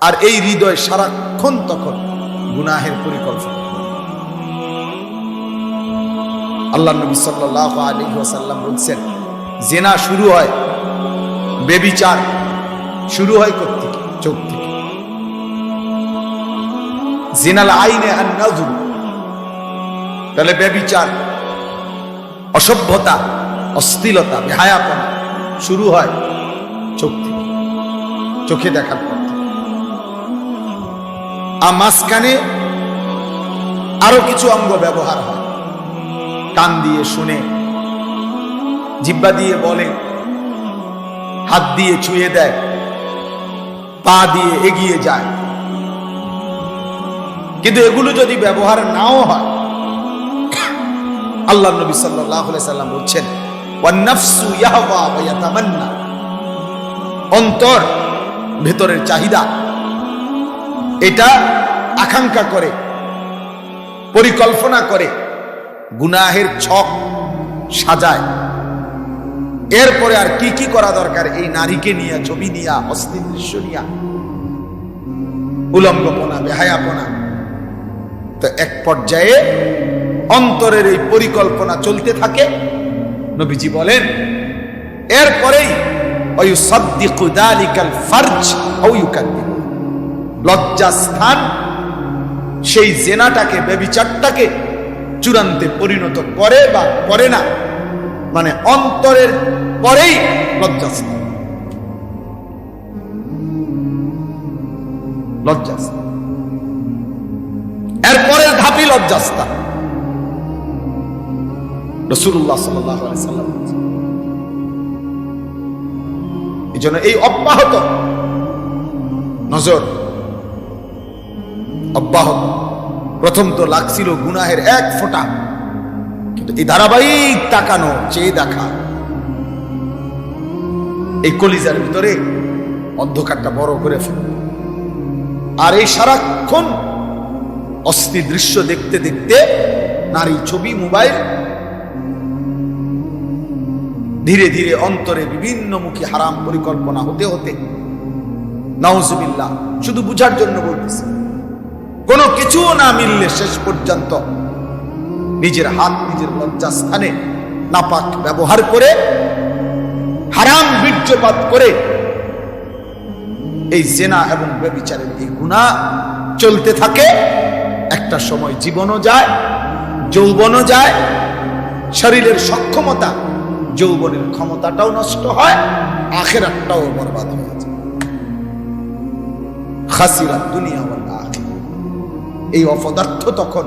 আর এই হৃদয় সারাক্ষণ তখন গুনাহের পরিকল্পনা। আল্লাহ নবী সাল্লাহ আলী ওয়াসাল্লাম বলছেন, জেনা শুরু হয় বেবিচার, শুরু হয় কোথেকে চোখ থেকে। জিনাল আইনে আর তাহলে বেবিচার, অসভ্যতা অস্থিলতা বেহায়াপনা শুরু হয় চোখ থেকে। চোখে দেখার পর। আর মাঝখানে আরও কিছু অঙ্গ ব্যবহার হয়। কান দিয়ে শুনে, জিব্বা দিয়ে বলে, হাত দিয়ে ছুঁয়ে দেয়, পা দিয়ে এগিয়ে যায়। কিন্তু এগুলো যদি ব্যবহার নাও হয়, আল্লাহ নবী সাল্লাহ সাল্লাম বলছেন অন্তর, ভেতরের চাহিদা। এটা আকাঙ্ক্ষা করে, পরিকল্পনা করে, গুনাহের ছক সাজায়। এরপরে আর কি কি করা দরকার? এই নারীকে নিয়ে, ছবি নিয়া অস্থির দৃশ্য নিয়া। উলঙ্গপনা বেহায়াপনা। তো এক পর্যায়ে অন্তরের এই পরিকল্পনা চলতে থাকে। নবীজি বলেন, এরপরেই ফারজ লজ্জাস্থান, সেই জেনাটাকে বেবিচারটাকে চূড়ান্তে পরিণত করে বা করে না। মানে অন্তরের পরেই লজ্জাস্থান। লজ্জাস্থান। ধাপই লজ্জাস্থান। এই জন্য এই অব্যাহত নজর অব্যাহত প্রথম তো লাগছিল গুনাহের এক ফোঁটা। কিন্তু এই ধারাবাহিক তাকানো, চেয়ে দেখা। এই কলিজার ভিতরে অন্ধকারটা বড় করে ফেলে। আর এই সারাক্ষণ অস্থির দৃশ্য দেখতে দেখতে নারী ছবি, মোবাইল, ধীরে ধীরে অন্তরে বিভিন্ন মুখী হারাম পরিকল্পনা হতে হতে, নাউজুবিল্লাহ, শুধু বুঝার জন্য বলতেছি। কোনো কিছুও না মিললে শেষ পর্যন্ত নিজের হাত, নিজের লজ্জাস্থানে নাপাক ব্যবহার করে, হারাম বীর্যপাত করে এই জেনা এবং ব্যবিচারের এই গুণা চলতে থাকে একটা সময় জীবনও যায়, যৌবনও যায়, শরীরের সক্ষমতা, যৌবনের ক্ষমতাটাও নষ্ট হয় আখেরাটাও বরবাদ হয়ে যায় খাসিরা দুনিয়া ওয়াল আখিরা। এই অপদার্থ তখন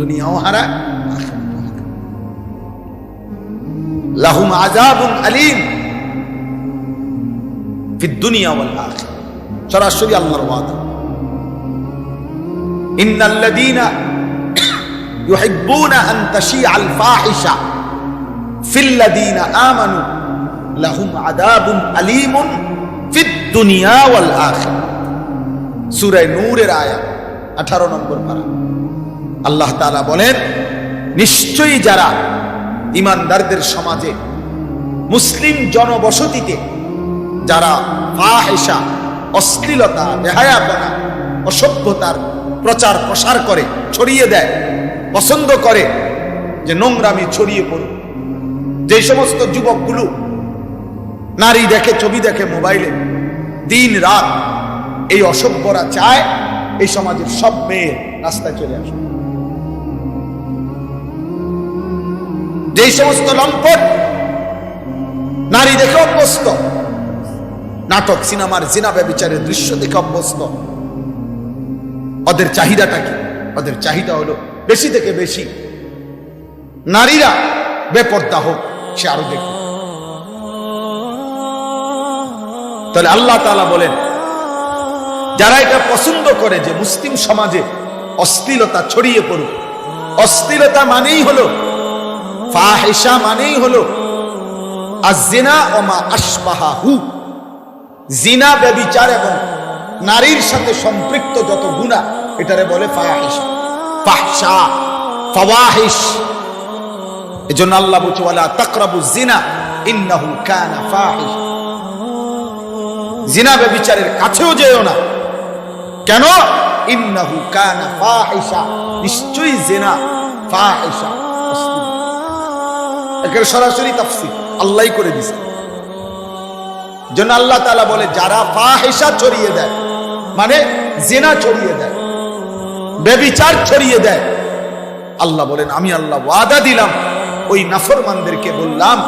দুনিয়াও হারায় আখিরাতও হারায়। লাহুম আযাবুন আলীম ফি দুনিয়া ওয়াল আখিরা সরাসরি আল্লাহর ওয়াদা। ইন্নাল্লাযীনা ইউহিব্বুনা আন তাশিআল ফাহিশা ফিল্লাযীনা আমানু লাহুম আযাবুন আলীমুন ফিদ দুনিয়া ওয়াল আখিরা সূরা নূরের আয়াত। 18 নম্বর পারা আল্লাহ তালা বলেন, নিশ্চয়ই যারা ইমানদারদের সমাজে মুসলিম জনবসতিতে, যারা ফাহেসা অশ্লীলতা, বেহায়াপনা, অসভ্যতার প্রচার প্রসার করে, ছড়িয়ে দেয়, পছন্দ করে, যে নোংরামি ছড়িয়ে পড়ুক। যে সমস্ত যুবকগুলো নারী দেখে, ছবি দেখে মোবাইলে দিন রাত এই অসভ্যরা চায় এই সমাজের সব মেয়ে রাস্তায় চলে আসে। যেই সমস্ত লম্পট নারী দেখে অভ্যস্ত, নাটক, সিনেমার জিনা ব্যবচারের দৃশ্য দেখে অভ্যস্ত, ওদের চাহিদাটা কি? ওদের চাহিদা হলো বেশি থেকে বেশি নারীরা বেপর্দা হোক, সে আরও দেখবে তাহলে আল্লাহ তাআলা বলেন যারা এটা পছন্দ করে যে মুসলিম সমাজে অশ্লীলতা ছড়িয়ে পড়ুক, অশ্লীলতা মানেই হলো ফাহেসা মানেই হলো আজিনা ওমা আসবাহা হু জিনা ব্যবিচার এবং নারীর সাথে সম্পৃক্ত যত গুণা, এটারে বলে ফাহিসা ফাহসা ফাওয়াহিশ। এজন্য আল্লাহ বলছে, ওয়ালা তাকরাবু জিনা, ইন্নাহু কানা ফাহিশ। জিনা ব্যবিচারের কাছেও যেও না। কেন? ইন্নাহু কানা ফাহিশা, নিশ্চয়ই জেনা ফাহিশা। সরাসরি আল্লাহই করে আল্লাহ বলে, যারা ফাহিশা ছড়িয়ে দেয় মানে জেনা ছড়িয়ে দেয় বেবিচার ছড়িয়ে দেয়, আল্লাহ বলেন, আমি আল্লাহ ওয়াদা দিলাম, ওই নাফরমানদেরকে বললাম,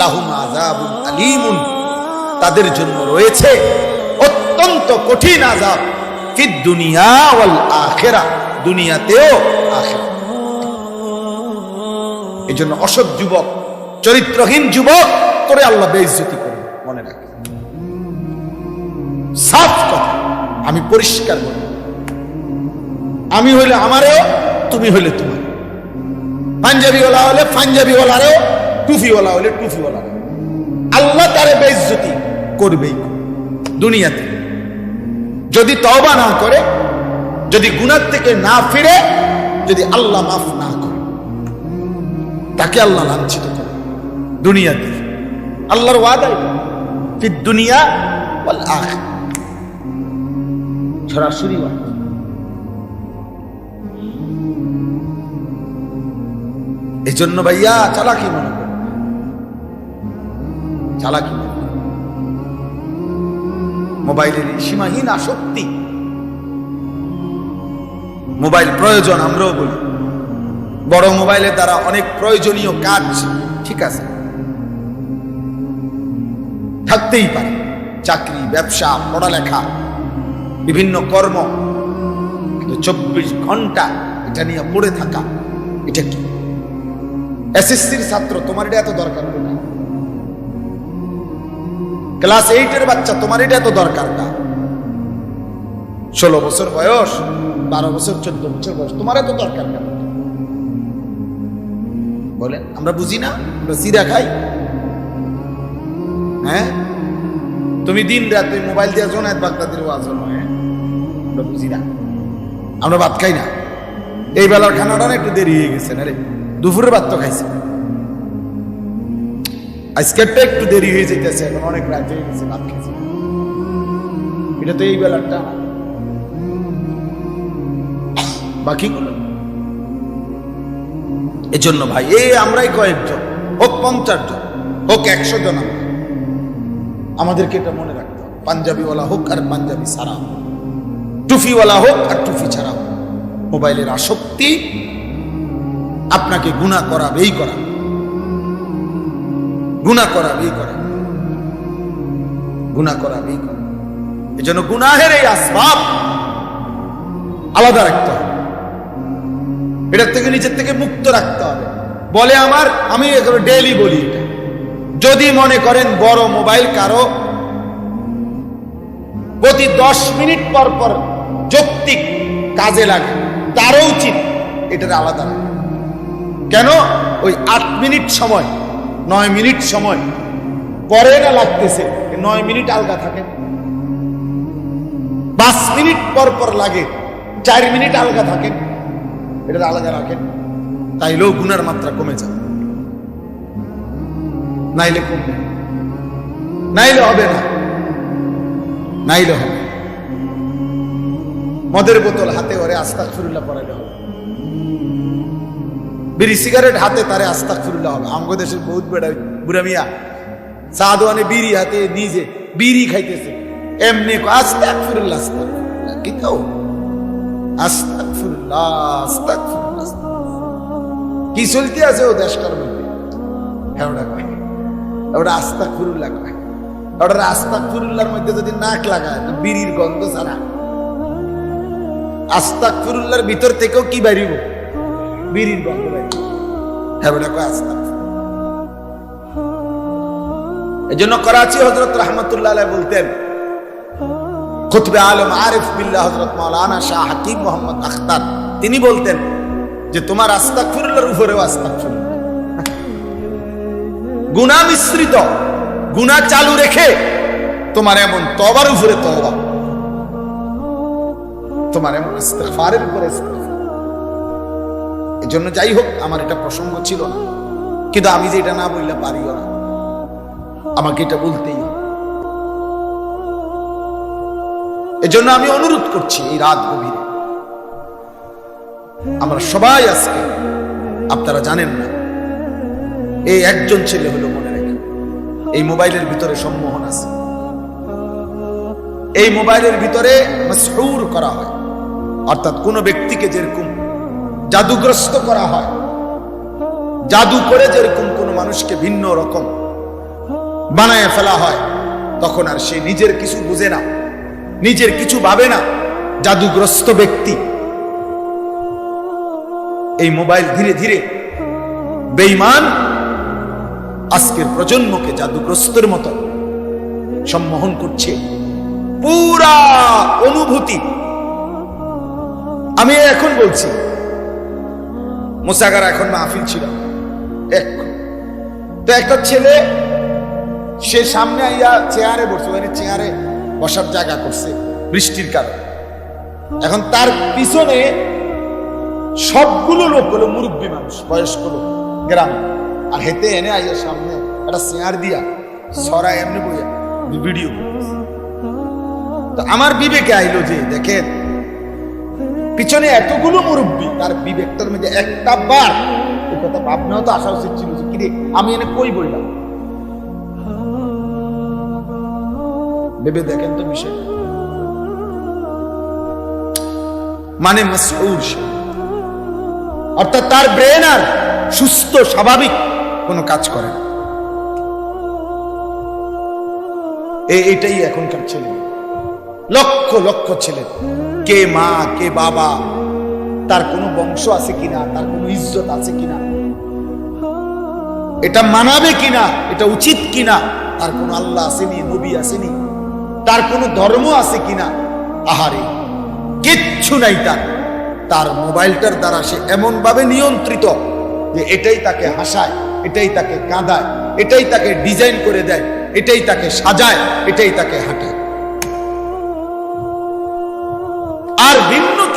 লাহুম আযাবুন আলীমুন, তাদের জন্য রয়েছে অত্যন্ত কঠিন আযাব। দুনিয়াতেও এই জন্য অসৎ যুবক, চরিত্রহীন যুবক করে আল্লাহ বেইজ্জতি করে মনে রাখে। সাফ কথা, আমি পরিষ্কার বলি। আমি হইলে আমারও, তুমি হইলে তোমার পাঞ্জাবিওয়ালা হলে পাঞ্জাবিওয়ালারও টুফিওয়ালা হলে টুফিওয়ালা আল্লাহ তারে বেইজ্জতি করবেই দুনিয়াতে। যদি তওবা না করে, যদি গুনার থেকে না ফিরে, যদি আল্লাহ মাফ না করে, তাকে আল্লাহ লাঞ্ছিত করে। দুনিয়াতে আল্লাহর ওয়াদাই ফিদ দুনিয়া সরাসরি এই জন্য ভাইয়া চালাকি মনে করে। চালাকি মনে মোবাইলের সীমাহীন আসক্তি। মোবাইল প্রয়োজন আমরাও বলি। বড় মোবাইলের দ্বারা অনেক প্রয়োজনীয় কাজ, ঠিক আছে। থাকতেই পারে। চাকরি, ব্যবসা, পড়ালেখা, বিভিন্ন কর্ম। চব্বিশ ঘণ্টা এটা নিয়ে পড়ে থাকা, এটা কি? এসএসসির ছাত্র, তোমার এটা এত দরকার? ক্লাস এইটের বাচ্চা তোমার এটা এত দরকার না। ষোলো বছর বয়স বারো বছর চোদ্দ বছর বয়স তোমার এত দরকার না বলেন আমরা বুঝি না? আমরা সিরা খাই। হ্যাঁ? তুমি দিন রাতে মোবাইল দিয়ে জোনায় বাগদাদের ওয়াজ হলো, হ্যাঁ? আমরা বুঝি না। আমরা ভাত খাই না। এই বেলার খানাটা না একটু দেরি হয়ে গেছে না রে? দুপুরের ভাত তো খাইছি। আজকেরটা একটু দেরি হয়ে যেতেছে এখন অনেক রাত হয়ে গেছে, ভাত খাইছি এটা তো এই বেলারটা না। বাকিগুলো এজন্য ভাই এই আমরাই কয়েকজন, হোক পঞ্চাশ জন, হোক একশো জন আমাদেরকে এটা মনে রাখতে হবে। পাঞ্জাবিওয়ালা হোক আর পাঞ্জাবি ছাড়া টুফিওয়ালা হোক আর টুফি ছাড়া হোক। মোবাইলের আসক্তি আপনাকে গুণা করাবেই করা গুণা করাবেই করা। গুণা করাবেই করা। এই জন্য গুনাহের এই আসবাব আলাদা রাখতে হবে। এটার থেকে নিজের থেকে মুক্ত রাখতে হবে। বলে আমার, আমি ডেইলি বলি এটা। যদি মনে করেন বড় মোবাইল কারও প্রতি দশ মিনিট পর পর যৌক্তিক কাজে লাগে, তারও উচিত এটার আলাদা কেন? ওই আট মিনিট সময় নয় মিনিট সময়। পরে না লাগতেছে। নয় মিনিট আলগা থাকে। পাঁচ মিনিট পর পর লাগে। চার মিনিট আলগা থাকে। এটা আলাদা রাখেন তাইলেও গুনার মাত্রা কমে যাবে নাইলে কমবে। নাইলে হবে না। নাইলে হবে। মদের বোতল হাতে ওরে আস্তাক ফিরুল্লাহ পড়াইলে হবে। বিড়ি সিগারেট হাতে তারে আস্তাক ফিরুল্লাহ হবে। আমগো দেশের বহুত বেড়া বুড়া মিয়া। সাদওয়ানে বিড়ি হাতে নিজে বিড়ি খাইতেছে। এমনি ফিরুল্লাহ আস্তাক কি তো কি চলতে আছে ও দেশটার মধ্যে? হ্যাঁ মধ্যে যদি নাক লাগায় বিড়ির গন্ধ ছাড়া। আস্তাক ফিরুল্লাহর ভিতর থেকেও কি বাড়িব বিড়ির গন্ধ বাড়িব হ্যাঁ ওটা কয় আস্তাক এই জন্য করাচি হজরত রহমতুল্লাহ বলতেন খুতবে আলম আরিফ বিল্লাহ হজরত মাওলানা শাহ হাকিম মোহাম্মদ আখতার। তিনি বলতেন যে তোমার আস্তাক ফিরুল্লাহর উপরেও আস্তাক গুণা মিশ্রিত গুণা চালু রেখে তোমার এমন তবার উপরে তবা তোমার এমন ইস্তেগফারের উপরে ইস্তেগফার। এই জন্য যাই হোক, আমার এটা প্রসঙ্গ ছিল না। কিন্তু আমি যে এটা না বললে পারিও না। আমাকে এটা বলতেই। এজন্য আমি অনুরোধ করছি এই রাত গভীরে। আমরা সবাই আজকে, আপনারা জানেন না, এই একজন ছেলে হলো মনে রেখে। এই মোবাইলের ভিতরে সম্মোহন আছে। এই মোবাইলের ভিতরে করা হয়। অর্থাৎ কোন ব্যক্তিকে যেরকম জাদুগ্রস্ত করা হয়। জাদু করে যেরকম কোন মানুষকে ভিন্ন রকম বানায় ফেলা হয়, তখন আর সে নিজের কিছু বুঝে না, নিজের কিছু ভাবে না, জাদুগ্রস্ত ব্যক্তি। এই মোবাইল ধীরে ধীরে বেঈমান আজকের প্রজন্মকে জাদুগ্রস্তের মতো সম্মোহন করছে। পুরা অনুভূতি। আমি এখন বলছি মোসাগার এখন মাহফিল ছিল। এক তো একটা ছেলে, সে সামনে আইয়া চেয়ারে বসছে মানে চেয়ারে বসার জায়গা করছে বৃষ্টির কারণে। এখন তার পিছনে সবগুলো লোক হলো মুরব্বী মানুষ, বয়স্ক লোক, গ্রাম। আর হেতে এনে আইয়া সামনে একটা চেয়ার দিয়া সরা এমনি বইয়া ভিডিও তো আমার বিবেকে আইলো যে, দেখেন পিছনে এতগুলো মুরব্বী, তার বিবেকটার মধ্যে একটা বার কথা ভাবনাও তো আসা উচিত ছিল যে কিরে, আমি এনে কই বললাম? ভেবে দেখেন তো বিষয়। মানে মাসউর অর্থাৎ তার ব্রেন আর সুস্থ, স্বাভাবিক কোনো কাজ করে না। এটাই এখনকার ছেলে। লক্ষ লক্ষ ছেলে। কে মা, কে বাবা, তার কোনো বংশ আছে কিনা, তার কোনো ইজ্জত আছে কিনা, এটা মানাবে কিনা, এটা উচিত কিনা, তার কোনো আল্লাহ আসেনি, নবী আসেনি, তার কোনো ধর্ম আছে কিনা, আহারে, কিচ্ছু নাই তার। তার মোবাইলটার দ্বারা সে এমনভাবে নিয়ন্ত্রিত যে এটাই তাকে হাসায়, এটাই তাকে কাঁদায়, এটাই তাকে ডিজাইন করে দেয়, এটাই তাকে সাজায়, এটাই তাকে হাঁটায়।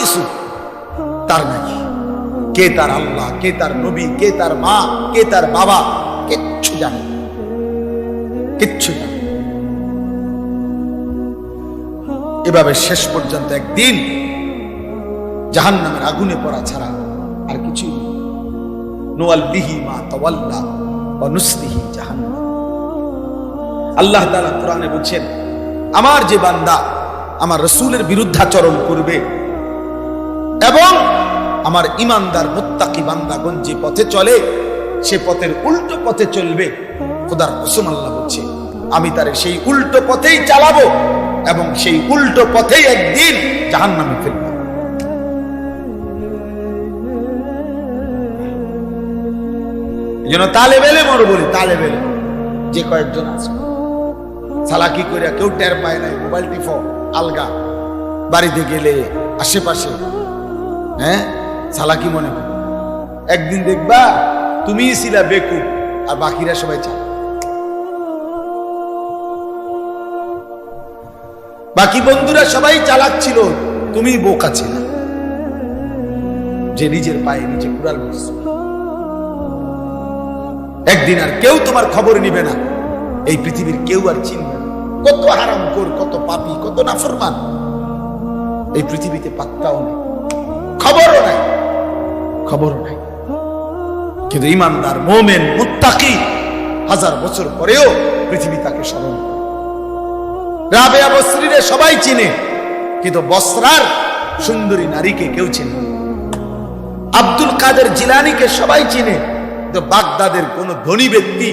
কিছু তার নাকি কে তার আল্লাহ, কে তার নবী, কে তার মা, কে তার বাবা, কিচ্ছু জানে কিচ্ছু জানে এভাবে শেষ পর্যন্ত একদিন জাহান নামের আগুনে পড়া ছাড়া আর কিছু নেই। নোয়াল বিহি মা তওয়াল্লা বা নুসলিহি জাহান্নাম। আল্লাহ তাআলা কোরআনে বলছেন, আমার যে বান্দা আমার রসুলের বিরুদ্ধাচরণ করবে এবং আমার ইমানদার মুত্তাকি বান্দাগণ যে পথে চলে, সে পথের উল্টো পথে চলবে, খোদার কসম আল্লাহ বলছে, আমি তার সেই উল্টো পথেই চালাবো এবং সেই উল্টো পথেই একদিন জাহান্নামে ফেলব। এই জন্য তালে বেলে মর বলি তালে বেলে যে কয়েকজন আছে চালাকি করে কেউ টের পায় নাই, মোবাইল টিফো আলগা। বাড়িতে গেলে, আশেপাশে হ্যাঁ? চালাকি মনে করে? একদিন দেখবা তুমি ছিলা বেকু আর বাকিরা সবাই চাল বাকি বন্ধুরা সবাই চালাক ছিল তুমি বোকা ছিল। যে নিজের পায়ে নিজে কুড়াল করছ একদিন আর কেউ তোমার খবর নিবে না। এই পৃথিবীর কেউ আর চিনবে কত কর কত পাপি, কত নাফরমান। এই পৃথিবীতে পাত্তাও নেই। খবরও নাই খবরও নাই কিন্তু ইমানদার মোমেন, মুত্তাকি, হাজার বছর পরেও পৃথিবী তাকে স্মরণ করে। রাবেয়া বস্ত্রীরে সবাই চিনে, কিন্তু বস্ত্রার সুন্দরী নারীকে কেউ চিনে আব্দুল কাদের জিলানিকে সবাই চিনে, কিন্তু বাগদাদের কোন ধনী ব্যক্তি,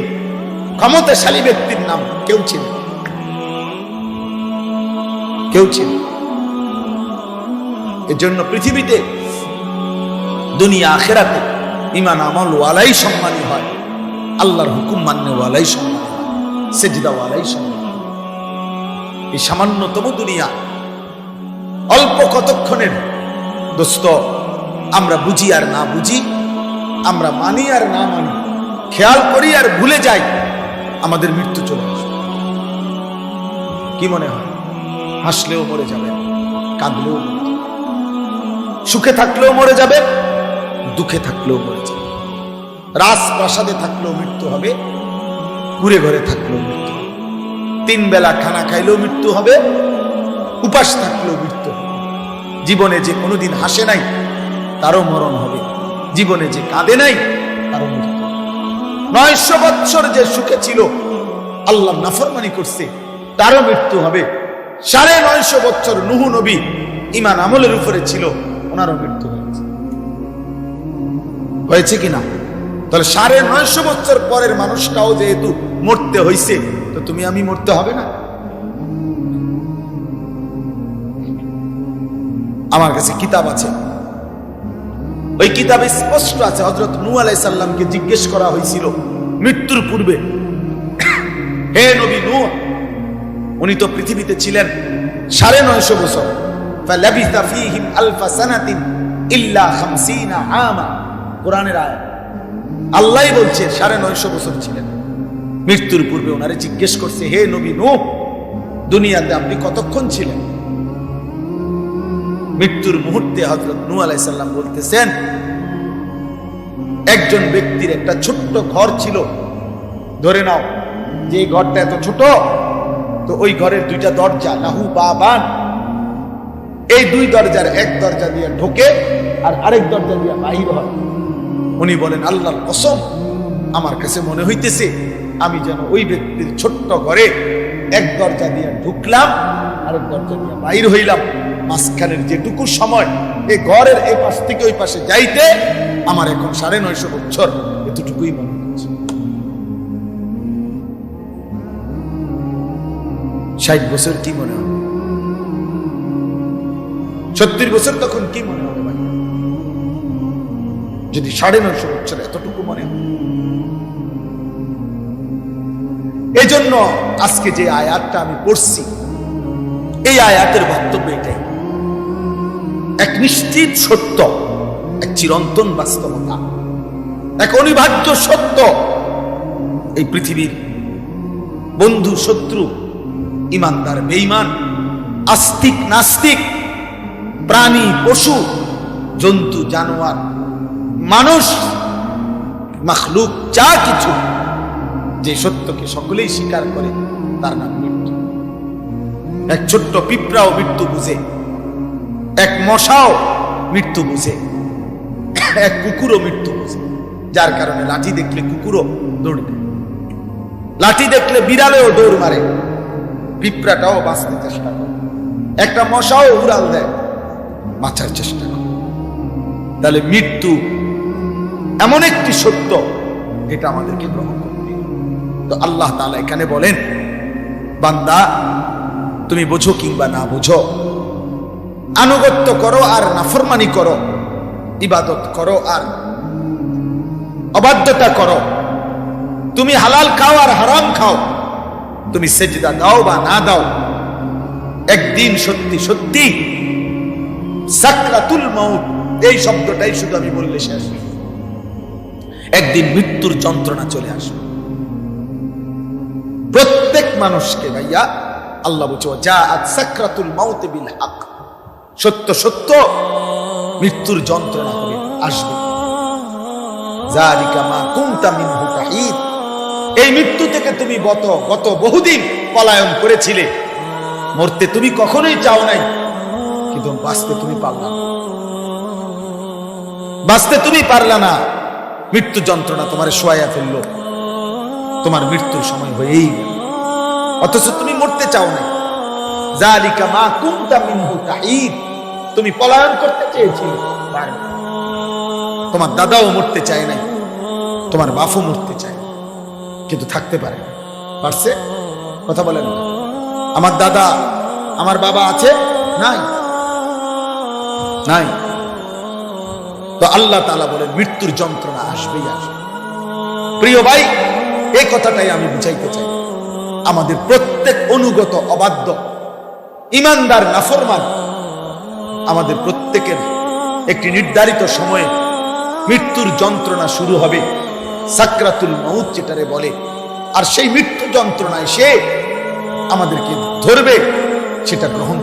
ক্ষমতাশালী ব্যক্তির নাম কেউ চিনে কেউ চিনে। এজন্য পৃথিবীতে দুনিয়া আখেরাতে ইমান, আমল, ওয়ালাই সম্মানী হয় আল্লাহর হুকুম মান্য ওয়ালাই সম্মানী হয়, সেজদা ওয়ালাই সম্মানী। এই সামান্যতম দুনিয়া অল্প কতক্ষণের দোস্ত, আমরা বুঝি আর না বুঝি, আমরা মানি আর না মানি, খেয়াল করি আর ভুলে যাই, আমাদের মৃত্যু চলে আসবে কি মনে হয় হাসলেও মরে যাবেন কাঁদলেও। সুখে থাকলেও মরে যাবে দুঃখে থাকলেও মরে যাবে রাজপ্রাসাদে থাকলেও মৃত্যু হবে ঘুরে ঘরে থাকলেও মৃত্যু হবে। তিন বেলা খানা খাইলেও মৃত্যু হবে, উপাস থাকলেও মৃত্যু হবে। জীবনে যে কোনোদিন হাসে নাই, তারও মরণ হবে। জীবনে যে কাঁদে নাই, তারও মৃত্যু নয়শো বৎসর যে সুখে ছিল, আল্লাহ নাফরমানি করছে, তারও মৃত্যু হবে। সাড়ে নয়শো বৎসর নুহু নবী ইমান আমলের উপরে ছিল, ওনারও মৃত্যু হয়েছে হয়েছে কিনা তাহলে সাড়ে নয়শো বছর পরের মানুষটাও যেহেতু মরতে হইছে তো তুমি আমি মরতে হবে না আমার কাছে কিতাব আছে ওই কিতাবে স্পষ্ট আছে হজরত নু আলাইসাল্লামকে জিজ্ঞেস করা হয়েছিল মৃত্যুর পূর্বে হে নবী নু উনি তো পৃথিবীতে ছিলেন সাড়ে নয়শো বছর فلبث فيهم ألف سنة إلا خمسين عاما কোরআনের আয়াত। আল্লাহ বলছে, সাড়ে নয়শো বছর ছিলেন। মৃত্যুর পূর্বে ওনারে জিজ্ঞেস করছে, হে নবী নূহ, দুনিয়াতে আপনি কতক্ষণ ছিলেন? মৃত্যুর মুহূর্তে হজরত নু আলাইসাল্লাম বলতেছেন, একজন ব্যক্তির একটা ছোট্ট ঘর ছিল। ধরে নাও, যে ঘরটা এত ছোট, তো ওই ঘরের দুইটা দরজা, লাহু বাবান এই দুই দরজার এক দরজা দিয়ে ঢোকে আর আরেক দরজা দিয়ে বাহির হয়। উনি বলেন, আল্লাহর কসম, আমার কাছে মনে হইতেছে আমি যেন ওই ব্যক্তির ছোট্ট ঘরে এক দরজা দিয়ে ঢুকলাম, আরেক দরজা দিয়ে বাইর হইলাম। মাঝখানের যেটুকু সময় এই ঘরের এই পাশ থেকে ওই পাশে যাইতে আমার এখন সাড়ে নয়শো বছর, এতটুকুই মনে হচ্ছে। ষাট বছর কি মনে হয় সত্তর বছর তখন কি মনে ভাই যদি সাড়ে নয়শো বছর এতটুকু মনে হয়। এই জন্য আজকে যে আয়াতটা আমি পড়ছি, এই আয়াতের বক্তব্য এটাই। এক নিশ্চিত সত্য, এক চিরন্তন বাস্তবতা, এক অনিবার্য সত্য, এই পৃথিবীর বন্ধু, শত্রু, ইমানদার, বেঈমান, আস্তিক, নাস্তিক, প্রাণী, পশু, জন্তু, জানোয়ার মানুষ, মখলুক, যা কিছু যে সত্যকে সকলেই স্বীকার করে, তার নাম মৃত্যু। এক ছোট্ট পিঁপড়াও মৃত্যু বুঝে, এক মশাও মৃত্যু বুঝে, এক কুকুরও মৃত্যু বুঝে, যার কারণে লাঠি দেখলে কুকুরও দৌড় দেয়। লাঠি দেখলে বিড়ালেও দৌড় মারে, পিঁপড়াটাও বাঁচতে চেষ্টা করে। একটা মশাও উড়াল দেয়, বাঁচার চেষ্টা করে। তাহলে মৃত্যু এমন একটি সত্য, এটা আমাদেরকে গ্রহণ করতে তো আল্লাহ তালা এখানে বলেন, বান্দা, তুমি বোঝো কিংবা না বোঝো, আনুগত্য করো আর নাফরমানি করো, ইবাদত করো আর অবাধ্যতা করো। তুমি হালাল খাও আর হারাম খাও, তুমি সেজদা দাও বা না দাও, একদিন সত্যি সত্যি সাকরাতুল মাউত, এই শব্দটাই শুধু আমি বললে শেষ। একদিন মৃত্যুর যন্ত্রণা চলে আসবে। প্রত্যেক মানুষকে ভাইয়া, আল্লাহ বলছে যা আজ সাকরাতুল মাউতে বিল হক। সত্য সত্য, মৃত্যুর যন্ত্রণা হবে, আসবে। মা কুনতা মিনহু এই মৃত্যু থেকে তুমি গত গত বহুদিন পলায়ন করেছিলে। মরতে তুমি কখনোই চাও নাই, কিন্তু বাঁচতে তুমি পারলা বাঁচতে তুমি পারলা না। মৃত্যু যন্ত্রণা তোমার শোয়া ফেলল। তোমার মৃত্যুর সময় হয়েই অথচ তুমি মরতে চাও না জালিকা মা কুনতা মিনহু তাহিদ তুমি পলায়ন করতে চেয়েছিলে তোমার দাদাও মরতে চায় নাই। তোমার বাপও মরতে চায় কিন্তু থাকতে পারে। পারছে? কথা বলেন। আমার দাদা, আমার বাবা আছে? নাই। নাই। তো আল্লাহ তাআলা বলেন, মৃত্যুর যন্ত্রণা আসবেই আসবে। প্রিয় ভাই, এই কথাটাই আমি বুঝাইতে চাই। আমাদের প্রত্যেক অনুগত অবাধ্য, ইমানদার, নাফরমান, আমাদের প্রত্যেকের একটি নির্ধারিত সময়ে মৃত্যুর যন্ত্রণা শুরু হবে। সাকরাতুল মৌত যেটারে বলে, আর সেই মৃত্যু যন্ত্রণায় সে আমাদেরকে ধরবে, সেটা গ্রহণ